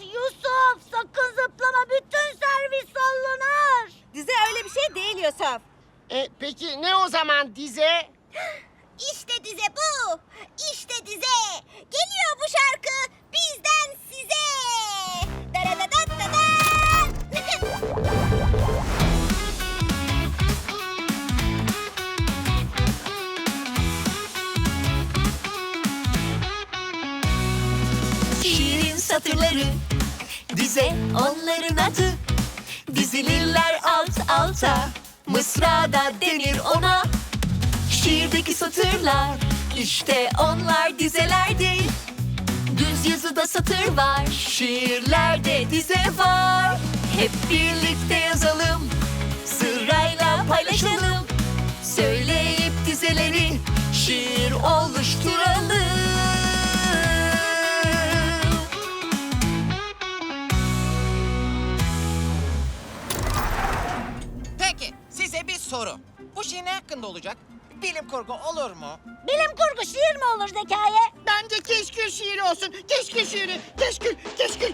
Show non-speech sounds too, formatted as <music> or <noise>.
Yusuf sakın zıplama bütün servis sallanır. Dize öyle bir şey değil Yusuf. E, peki ne o zaman dize? <gasps> satırları Dize onların adı. Dizilirler alt alta. Mısrada denir ona. Şiirdeki satırlar. İşte onlar dizelerdir Düz yazıda satır var. Şiirlerde dize var. Hep birlikte yazalım. Sırayla paylaşalım. Söyleyip dizeleri Şiir oluşturalım size bir soru. Bu şiir ne hakkında olacak? Bilim kurgu olur mu? Bilim kurgu şiir mi olur Zekai? Bence keşkül şiiri olsun. Keşkül şiiri. Keşkül, keşkül.